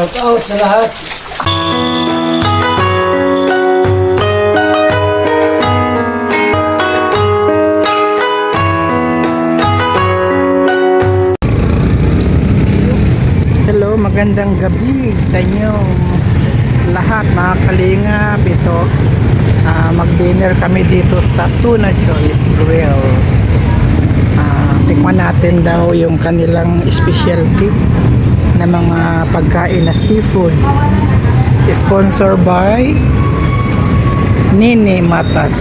Shout out sa lahat. Hello, magandang gabi sa inyo lahat mga kalingap. Ito, ah, mag-dinner kami dito sa Tuna Choice Grill. Ah, tikman natin daw yung kanilang specialty na mga pagkain na seafood. Sponsor by Nini Matas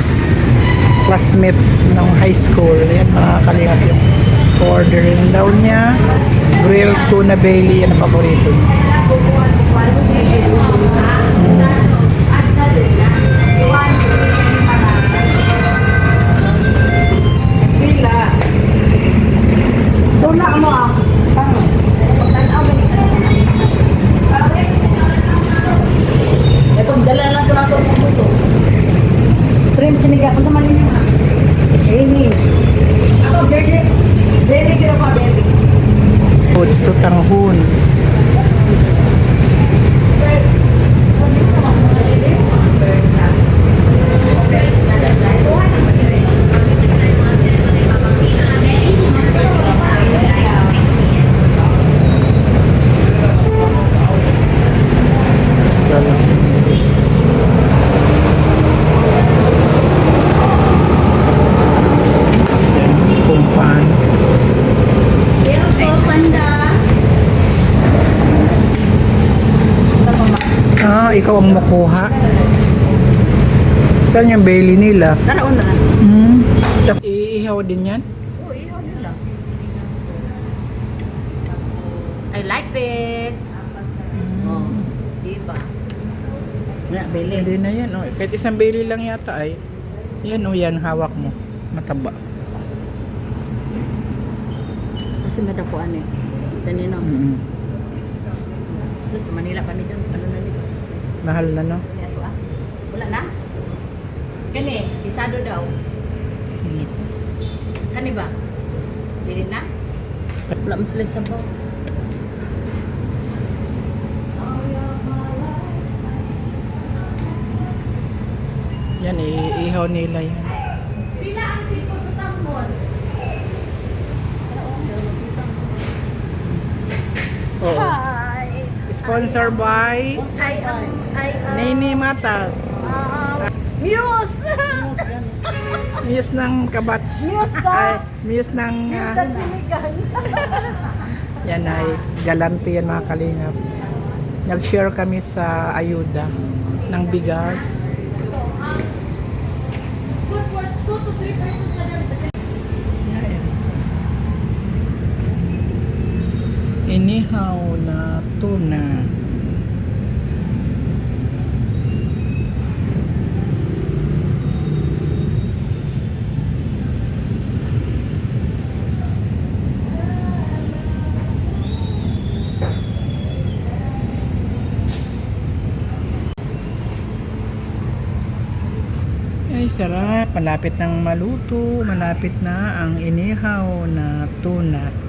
classmate ng high school. Yan mga kalingap yung ordering daw niya. Grilled tuna Bailey, yan ang paborito niya. Shrimp sinigang. Kung naman yun ha? Ini. Ako, Berry. Berry, kira pa, Berry. Food sutanghun. Yan, Ah, ikaw ang makuha. Saan yung Bailey nila? Tara, una. Hmm. Iihaw din yan? Oo, ihaw nila. I like this. Oh, diba? Na, bili. Hindi na yan. Oh. Kahit isang Bailey lang yata ay. Yan o yan, hawak mo. Mataba. Kasi madakuan eh. Kanino? Mm. Plus, sa Manila kami dyan. Ano na? Mahal na no? Ah. Wala na? Kani, isado daw. Kani ba? Dili na? Wala mo sila sa baw. Yan, iihaw nila yan. Oo. Hi! Sponsor by I am, I am, Nini Matas. Muse! Muse ng kabats. Muse sa- Muse ng... ah, Sa sinigang. yan ay galanti yan mga kalingap. Nag-share kami sa ayuda ng bigas. Yan. Inihaw na tuna. Ay, sarap. Malapit ng maluto. Malapit na ang inihaw na tuna.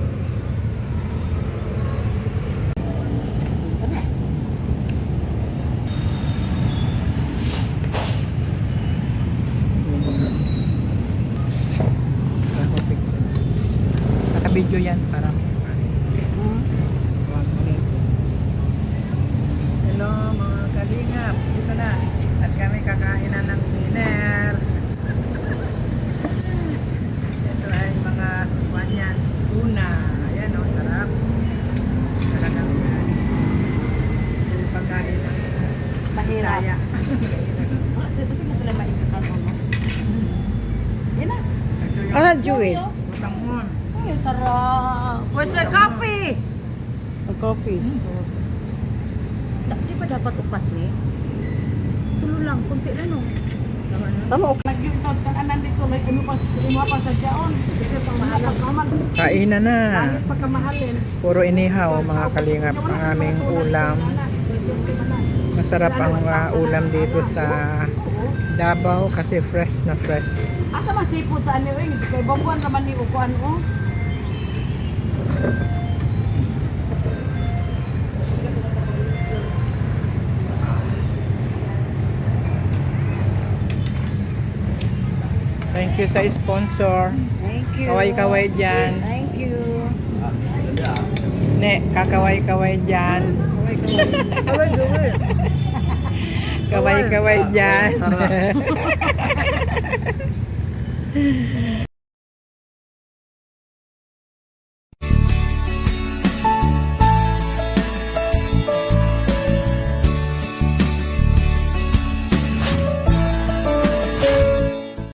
Naka-video yan para Hello mga kalingap, dito na. At kami kakain na ng dinner. Ito ay mga sukuan yan. Tuna. Ayan o, sarap. Talagang. Yung pagkain ng Mahirap. Bisaya. Kasi sila maikakal mo, no? Yan na. Ito yung Ah, Jewel. Sarap. Where's the coffee? A coffee. Di ba dapat upat ni? Tulo lang, kunti lang no. Tama, okay. Nag-yugtod ka na nandito, may ano pa, lima pa sa dyaon. Kasi pang mahal. Pagkamal. Kainan na. Kahit pagkamahalin. Puro inihaw mga kalingap ang aming ulam. Masarap ang ah, ulam dito sa Davao kasi fresh na fresh. Asa man seafood sa ano eh, kay bongguan naman ni ukuan oh. Thank you sa sponsor. Thank you. Kaway-kaway dyan. Thank you. Ne, kakaway-kaway dyan. Kaway-kaway dyan.